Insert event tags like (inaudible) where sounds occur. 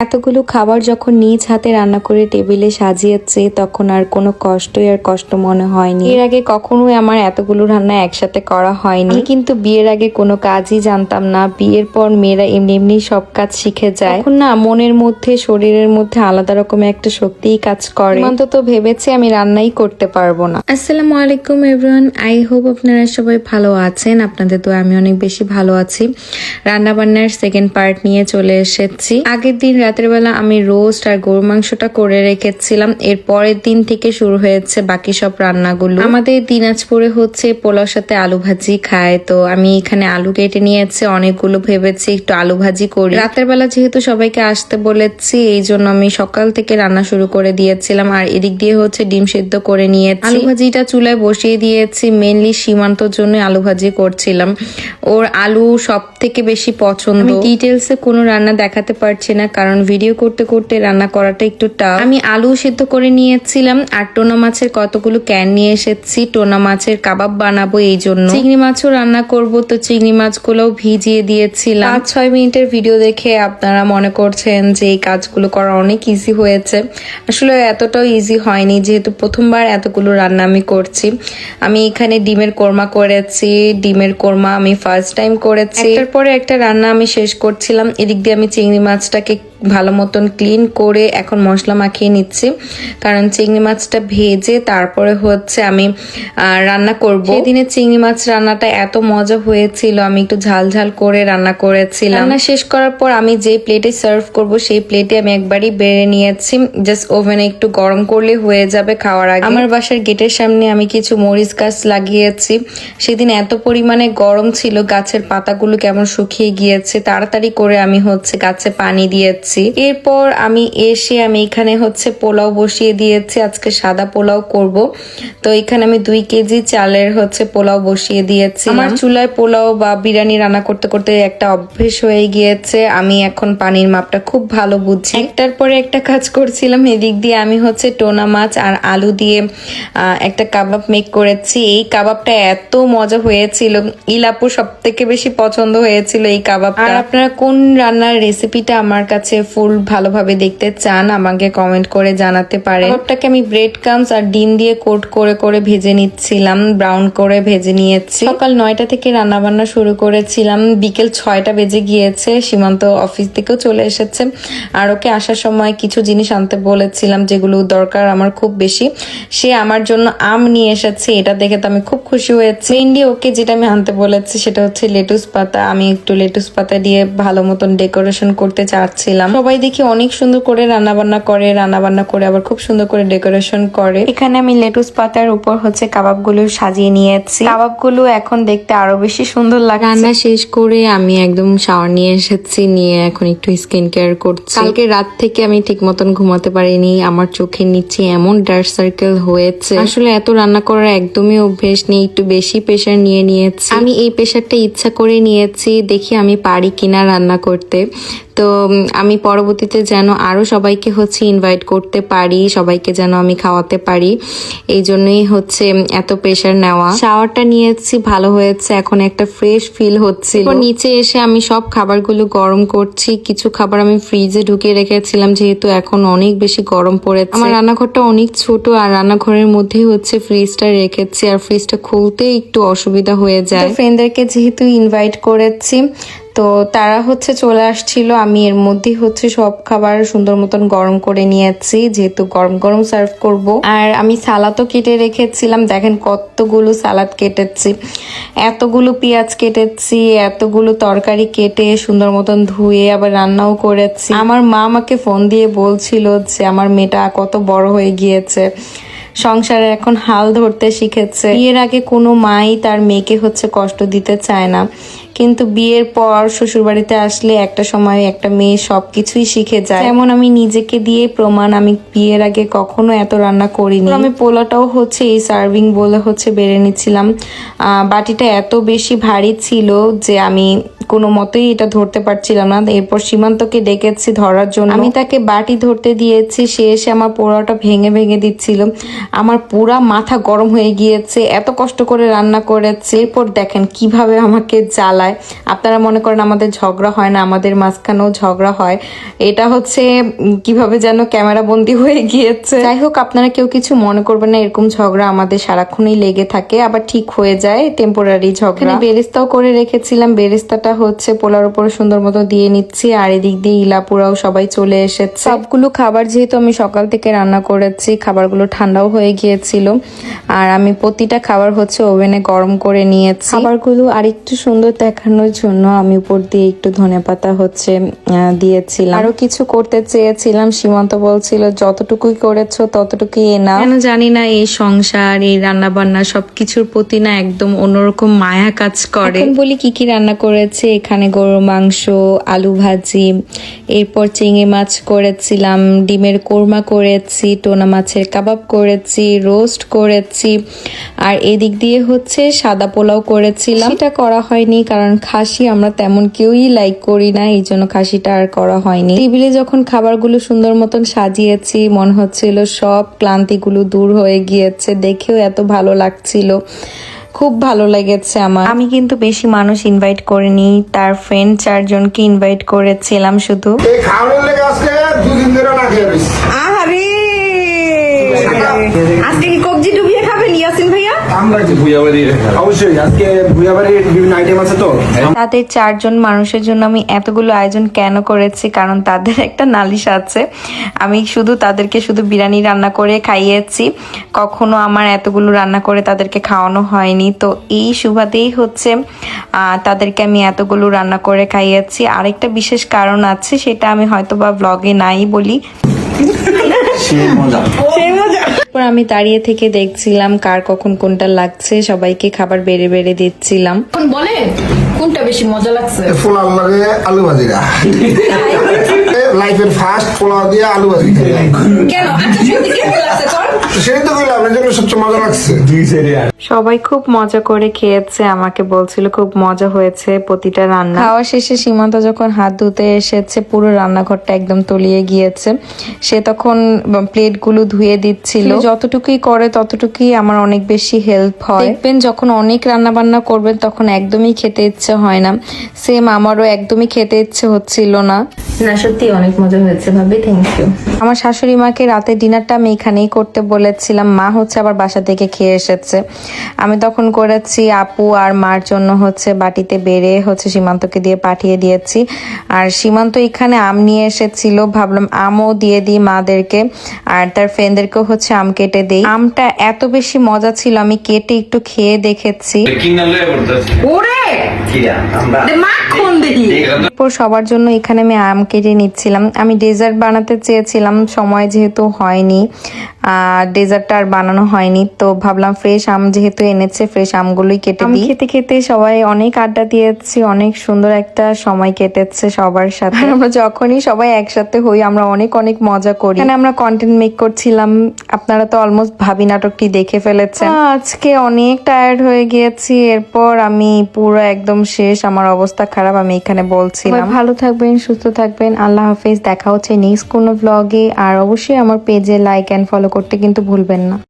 এতগুলো খাবার যখন নিজ হাতে রান্না করে টেবিলে সাজিয়েছে, তখন আর কোনো কষ্টই আর কষ্ট মনে হয়নি। এর আগে কখনোই আমার এতগুলো রান্না একসাথে করা হয়নি। কিন্তু বিয়ের আগে কোনো কাজই জানতাম না। বিয়ের পর মেয়েরা এমনি এমনি সব কাজ শিখে যায়। এখন না, মনের মধ্যে, শরীরের মধ্যে আলাদা রকমের একটা শক্তিই কাজ করে। অন্তত ভেবেছি আমি রান্নাই করতে পারব না। আসসালামু আলাইকুম এভরিওয়ান আই হোপ আপনারা সবাই ভালো আছেন। আপনাদের তো আমি অনেক বেশি ভালো আছি। রান্না বান্নার সেকেন্ড পার্ট নিয়ে চলে এসেছি। আগের দিন রাতের বেলা আমি রোস্ট আর গরু মাংসটা করে রেখেছিলাম। এর পরের দিন থেকে শুরু হয়েছে বাকি সব রান্নাগুলো। আমাদের দিনাজপুরে হচ্ছে পোলাওর সাথে আলু ভাজি খায়। তো আমি এখানে আলু কেটে নিয়েছি, অনেকগুলো ভেবেছি একটু আলু ভাজি করি। রাতের বেলা যেহেতু সবাইকে আসতে বলেছি, এই জন্য আমি সকাল থেকে রান্না শুরু করে দিয়েছিলাম। আর এদিক দিয়ে হচ্ছে ডিম সেদ্ধ করে নিয়েছি। আলু ভাজিটা চুলায় বসিয়ে দিয়েছি মেনলি সীমান্তর জন্য আলু ভাজি করছিলাম। ওর আলু সব থেকে বেশি পছন্দ। ডিটেলসে কোনো রান্না দেখাতে পারছি না, কারণ ভিডিও করতে করতে রান্না করাটা একটু টাফ আমি আলু সেদ্ধ করে নিয়েছিলাম, আর টোনা মাছের কতগুলো ক্যান নিয়ে এসেছি। টোনা মাছের কাবাব বানাবো এই জন্য। চিংড়ি মাছও রান্না করব, তো চিংড়ি মাছগুলোও ভিজিয়ে দিয়েছিলাম। পাঁচ ছয় মিনিটের ভিডিও দেখে আপনারা মনে করছেন যে এই কাজগুলো করা অনেক ইজি হয়েছে। আসলে এতটাও ইজি হয়নি, যেহেতু প্রথমবার এতগুলো রান্না আমি করছি। আমি এখানে ডিমের কোরমা করেছি, ডিমের কোরমা আমি ফার্স্ট টাইম করেছি। একটার পরে একটা রান্না আমি শেষ করছিলাম। এদিক দিয়ে আমি চিংড়ি মাছটাকে ভালো মতন ক্লিন করে এখন মশলা মাখিয়ে নিচ্ছি। কারণ চিংড়ি মাছটা ভেজে তারপরে হচ্ছে আমি রান্না করব। সেদিনের চিংড়ি মাছ রান্নাটা এত মজা হয়েছিল আমি একটু ঝাল ঝাল করে রান্না করেছিলাম। রান্না শেষ করার পর আমি যে প্লেটে সার্ভ করব সেই প্লেটে আমি একবারই বেড়ে নিয়েছি। জাস্ট ওভেনে একটু গরম করলে হয়ে যাবে খাওয়ার আগে। আমার বাসার গেটের সামনে আমি কিছু মরিচ গাছ লাগিয়েছি। সেদিন এত পরিমাণে গরম ছিল গাছের পাতাগুলো কেমন শুকিয়ে গিয়েছে তাড়াতাড়ি করে আমি হচ্ছে গাছে পানি দিয়েছি। এরপর আমি এসে আমি এখানে হচ্ছে পোলাও বসিয়ে দিয়েছি। আজকে সাদা পোলাও করব। তো এখানে আমি দুই কেজি চালের হচ্ছে পোলাও বসিয়ে দিয়েছি। আমার চুলায় পোলাও বা বিরিয়ানি রান্না করতে করতে একটা অভ্যেস হয়ে গিয়েছে। আমি এখন পানির মাপটা খুব ভালো বুঝছি একটার পরে একটা কাজ করছিলাম। এদিক দিয়ে আমি হচ্ছে টোনা মাছ আর আলু দিয়ে আহ, একটা কাবাব মেক করেছি। এই কাবাবটা এত মজা হয়েছিল। ইলাপু সব থেকে বেশি পছন্দ হয়েছিল এই কাবাবটা। আর আপনারা কোন রান্নার রেসিপিটা আমার কাছে ফুল ভালোভাবে দেখতে চান, আমাকে কমেন্ট করে জানাতে পারে। কাবাবটাকে আমি ব্রেড কামস আর ডিম দিয়ে কোট করে করে ভেজে নিচ্ছিলাম ব্রাউন করে ভেজে নিয়েছি। সকাল নয়টা থেকে রান্না বান্না শুরু করেছিলাম, বিকেল ছয়টা বেজে গিয়েছে, সীমান্ত অফিস থেকেও চলে এসেছে। আর ওকে আসার সময় কিছু জিনিস আনতে বলেছিলাম যেগুলো দরকার আমার খুব বেশি। সে আমার জন্য আম নিয়ে এসেছে, এটা দেখে তো আমি খুব খুশি হয়েছি। মেনলি ওকে যেটা আমি আনতে বলেছি সেটা হচ্ছে লেটুস পাতা। আমি একটু লেটুস পাতা দিয়ে ভালো মতন ডেকোরেশন করতে চাচ্ছিলাম। সবাই দেখি অনেক সুন্দর করে রান্না বান্না করে রান্না বান্না করে আবার খুব সুন্দর করে ডেকোরেশন করে। এখানে আমি লেটুস পাতার উপর হচ্ছে কাবাবগুলো সাজিয়ে নিয়েছি। কাবাবগুলো এখন দেখতে আরও বেশি সুন্দর লাগে রান্না শেষ করে আমি একদম শাওয়ার নিয়ে এসেছি নিয়ে এখন একটু স্কিন কেয়ার করছি। কালকে রাত থেকে আমি ঠিক মতন ঘুমাতে পারিনি আমার চোখের নিচে এমন ডার্ক সার্কেল হয়েছে। আসলে এত রান্না করার একদমই অভ্যেস নেই একটু বেশি প্রেশার নিয়ে নিয়েছি। আমি এই প্রেশারটা ইচ্ছা করে নিয়েছি দেখি আমি পারি কিনা রান্না করতে। তো আমি পরবর্তীতে যেন আরও সবাইকে হচ্ছে ইনভাইট করতে পারি সবাইকে যেন আমি খাওয়াতে পারি এই জন্যই হচ্ছে এত প্রেশার নেওয়া। শাওয়ারটা নিয়েছি ভালো হয়েছে এখন একটা ফ্রেশ ফিল হচ্ছে নিচে এসে আমি সব খাবারগুলো গরম করছি কিছু খাবার আমি ফ্রিজে ঢুকিয়ে রেখেছিলাম যেহেতু এখন অনেক বেশি গরম পড়েছে। আমার রান্নাঘরটা অনেক ছোট আর রান্নাঘরের মধ্যেই হচ্ছে ফ্রিজটা রেখেছি আর ফ্রিজটা খুলতে একটু অসুবিধা হয়ে যায়। ফ্রেন্ডদেরকে যেহেতু ইনভাইট করেছি তো তারা হচ্ছে চলে আসছিল। আমি এর মধ্যেই হচ্ছে সব খাবার সুন্দর মতন গরম করে নিয়েছি, যেহেতু গরম গরম সার্ভ করব। আর আমি সালাদও কেটে রেখেছিলাম। দেখেন কতগুলো সালাদ কেটেছি। এতগুলো পেঁয়াজ কেটেছি, এতগুলো তরকারি কেটে সুন্দর মতন ধুয়ে আবার রান্নাও করেছি। আমার মা আমাকে ফোন দিয়ে বলছিল যে, আমার মেয়েটা কত বড় হয়ে গিয়েছে। সংসারে এখন হাল ধরতে শিখেছে। বিয়ের আগে কোনো মাই তার মেয়েকে হচ্ছে কষ্ট দিতে চায় না। কিন্তু বিয়ের পর শ্বশুরবাড়িতে আসলে একটা সময় একটা মেয়ে সবকিছুই শিখে যায়। যেমন আমি নিজেকে দিয়ে প্রমাণ, আমি বিয়ের আগে কখনো এত রান্না করিনি। আমি পোলাটাও হচ্ছে এই সার্ভিং বলে হচ্ছে বেড়ে নিচ্ছিলাম। বাটিটা এত বেশি ভারী ছিল যে আমি কোনো মতেই এটা ধরতে পারছিলাম না। এরপর সীমান্তকে ডেকেছি ধরার জন্য। আমি তাকে বাটি ধরতে দিয়েছি, সে এসে আমার পোড়াটা ভেঙে ভেঙে দিচ্ছিল। আমার পুরা মাথা গরম হয়ে গিয়েছে, এত কষ্ট করে রান্না করেছে। এরপর দেখেন কীভাবে আমাকে জ্বালায়। যায়। আপনারা মনে করেন আমাদের ঝগড়া হয় না, আমাদের মাঝখানেও ঝগড়া হয়। এটা হচ্ছে কীভাবে যেন ক্যামেরা বন্দি হয়ে গিয়েছে। যাই হোক, আপনারা কেউ কিছু মনে করবেন না, এরকম ঝগড়া আমাদের সারাক্ষণই লেগে থাকে, আবার ঠিক হয়ে যায় টেম্পোরারি ঝগড়া। বেরেস্তাও করে রেখেছিলাম, বেরেস্তাটা হচ্ছে পোলার উপরে সুন্দর মতো দিয়ে নিচ্ছি, আর এদিক দিয়ে ইলাপুরাও সবাই চলে এসেছে। সবগুলো খাবার যেহেতু আমি সকাল থেকে রান্না করেছি, খাবারগুলো ঠান্ডাও হয়ে গিয়েছিল, আর আমি প্রতিটা খাবার হচ্ছে ওভেনে গরম করে নিয়েছি। খাবারগুলো আরেকটু সুন্দর দেখানোর জন্য আমি উপর দিয়ে একটু ধনেপাতা হচ্ছে আহ, দিয়েছিলাম। আরও কিছু করতে চেয়েছিলাম সীমান্ত বলছিল যতটুকুই করেছ ততটুকুই এনা কেন জানি না এই সংসার এই রান্না বান্না সবকিছুর প্রতি না একদম অন্যরকম মায়া কাজ করে। বলি কি কি রান্না করেছে এখানে গরুর মাংস আলু ভাজি এরপর চিংড়ি মাছ করেছিলাম ডিমের কোরমা করেছি টোনা মাছের কাবাব করেছি রোস্ট করেছি আর এদিক দিয়ে হচ্ছে সাদা পোলাও করেছিলাম। এটা করা হয়নি কারণ খাসি আমরা তেমন কেউই লাইক করি না এই জন্য খাসিটা আর করা হয়নি। টেবিলে যখন খাবারগুলো সুন্দর মতন সাজিয়েছি মনে হচ্ছিল সব ক্লান্তিগুলো দূর হয়ে গিয়েছে দেখেও এত ভালো লাগছিল। খুব ভালো লেগেছে আমার। আমি কিন্তু বেশি মানুষ ইনভাইট করিনি তার ফ্রেন্ড চারজনকে ইনভাইট করেছিলাম শুধু। এই খাওয়ানোর লেগে আজকে দুদিন ধরে না খেয়ে আজকে কি কবজি ডুবিয়ে খাবেন ইয়াসিন ভাইয়া? অবশ্যই আজকে বিভিন্ন আইটেম আছে তো। তাদের চারজন মানুষের জন্য আমি এতগুলো আয়োজন কেন করেছি? কারণ তাদের একটা নালিশ আছে। আমি শুধু তাদেরকে শুধু বিরিয়ানি রান্না করে খাইয়েছি। কখনো আমার এতগুলো রান্না করে তাদেরকে খাওয়ানো হয়নি। তো এই সুবাদেই হচ্ছে তাদেরকে আমি এতগুলো রান্না করে খাইয়েছি। আরেকটা বিশেষ কারণ আছে সেটা আমি হয়তো বা ব্লগে নাই বলি। সেই মজা। তারপর আমি দাঁড়িয়ে থেকে দেখছিলাম কার কখন কোনটা লাগছে সবাইকে খাবার বেড়ে বেড়ে দিচ্ছিলাম। এখন বলে কোনটা বেশি মজা লাগছে? পোলাও লাগে আলু ভাজিরা (laughs) লাইফের ফার্স্ট পোলাও দিয়ে আলু ভাজি। কেন? আচ্ছা সত্যি কেমন লাগছে? তোর তো কইলাম আপনার জন্য সবচেয়ে মজা লাগছে। সবাই খুব মজা করে খেয়েছে আমাকে বলছিল খুব মজা হয়েছে প্রতিটা রান্না। খাওয়া শেষে সীমান্ত যখন হাত ধুতে এসেছে পুরো রান্নাঘরটা একদম তলিয়ে গিয়েছে। সে তখন প্লেটগুলো ধুয়ে দিচ্ছিল। যতটুকুই করে ততটুকুই আমার অনেক বেশি হেল্প হয়। দেখবেন যখন অনেক রান্না বান্না করবেন তখন একদমই খেতে ইচ্ছে হয় না। সেম আমারও একদমই খেতে ইচ্ছে হচ্ছিল না। না সত্যি অনেক মজা হয়েছে ভাবি থ্যাংক ইউ আমার শাশুড়ি মাকে রাতে ডিনারটা আমি এখানেই করতে বলেছিলাম মা হচ্ছে আবার বাসা থেকে খেয়ে এসেছে। আমি তখন করেছি আপু আর মার জন্য হচ্ছে বাটিতে বেড়ে হচ্ছে সীমান্তকে দিয়ে পাঠিয়ে দিয়েছি। আর সীমান্ত এখানে আম নিয়ে এসেছিল ভাবলাম আমও দিয়ে দিই মাদেরকে। আর তার ফ্রেন্ডদেরকেও হচ্ছে আম কেটে দিই। আমটা এত বেশি মজা ছিল আমি কেটে একটু খেয়ে দেখেছি। সবার জন্য এখানে আমি আম কেটে নিচ্ছিলাম। আমি ডেজার্ট বানাতে চেয়েছিলাম সময় যেহেতু হয়নি। আর ডেজার্টটা আর বানানো হয়নি। তো ভাবলাম ফ্রেশ আম যেহেতু এনেছে ফ্রেশ আমগুলোই কেটে দিই। খেতে খেতে সবাই অনেক আড্ডা দিয়েছি অনেক সুন্দর একটা সময় কেটেছে সবার সাথে। আমরা যখনই সবাই একসাথে হই আমরা অনেক অনেক মজা করি। এখানে আমরা কন্টেন্ট মেক করছিলাম আপনারা তো অলমোস্ট ভাবি নাটকটি দেখে ফেলেছেন। আজকে অনেক টায়ার্ড হয়ে গিয়েছি এরপর আমি পুরো একদম শেষ আমার অবস্থা খারাপ আমি এখানে বলছিলাম। ভালো থাকবেন সুস্থ থাকবেন আল্লাহ হাফেজ দেখা হচ্ছে নেক্সট কোনো ব্লগে আর অবশ্যই আমার পেজে লাইক অ্যান্ড ফলো করতে কিন্তু ভুলবেন না।